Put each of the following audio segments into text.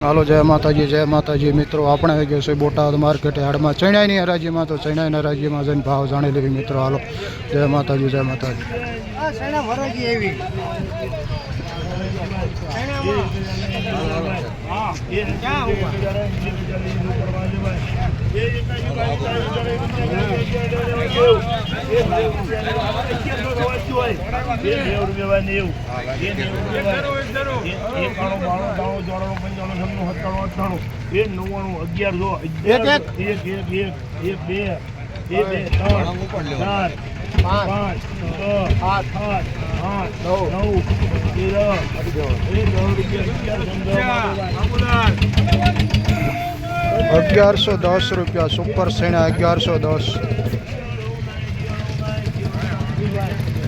હાલો જય માતાજી જય માતાજી. મિત્રો આપણે આવી ગયા છે બોટાદ માર્કેટ હાડમાં ચણાઈની હરાજીમાં તો ચણાઈના હરાજીમાં જઈને ભાવ જાણી લેવી મિત્રો. હાલો જય માતાજી જય માતાજી. આ સેના ભરોજી એવી ક્યાં ઊભા એક એક એક એક એક એક બે બે ત્રણ ચાર પાંચ છ આઠ આઠ આઠ નવ તેર રૂપિયા અગિયારસો દસ રૂપિયા, સુપર સેણા અગિયારસો દસ મામા હે મામા પંચાણું બોલ ને મામા હે એ મામા નું એટલે દીવો બળે એટલે બોલા પંચાણું રૂપિયા પંચાણું ત્રણું અઠાણું અઠાણું એ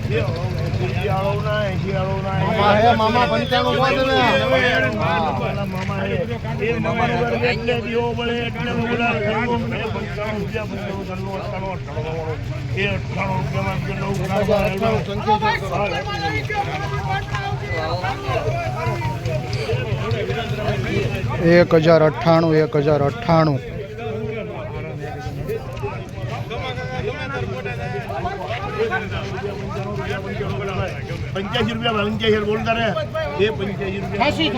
એક હજાર અઠ્ઠાણું એક હજાર અઠ્ઠાણું. પંચ્યાસી રૂપિયા પંચ્યાસી બોલતા રે એ પંચ્યાસી રૂપિયા. હાજી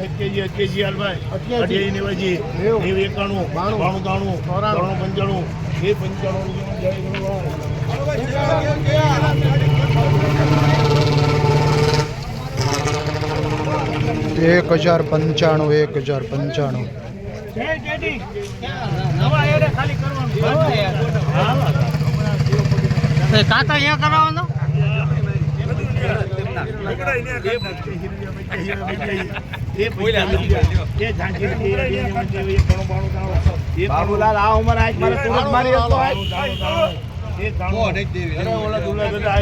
હત્યાજી હાલભાઈ. અઠ્યાસી. નેવાજી નેવ. એકાણું બાણું. તાણું ત્રણું પંચાણું. એ પંચાણું. એક હજાર પંચાણું એક હજાર પંચાણું. કાકા અહીંયા કરાવવાનો બાબુલાલ આ ઉંમર આજ મારે તુરંત મારી હતો ઓલા દુલા બધા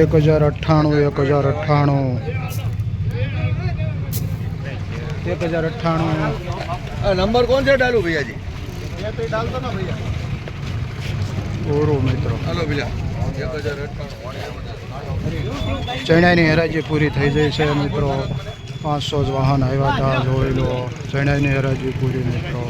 એક હજાર અઠ્ઠાણું એક હજાર અઠ્ઠાણું. એક હજાર અઠ્ઠાણું. નંબર કોણ છે ડાલુ ભૈયાજી? ઓરો મિત્રો. હાલો ભૈયા. એક ચણાઈની હરાજી પૂરી થઈ જાય છે મિત્રો. પાંચસો જ વાહન આવ્યા હતા જોઈ લો. ચણાની હરાજી પૂરી મિત્રો.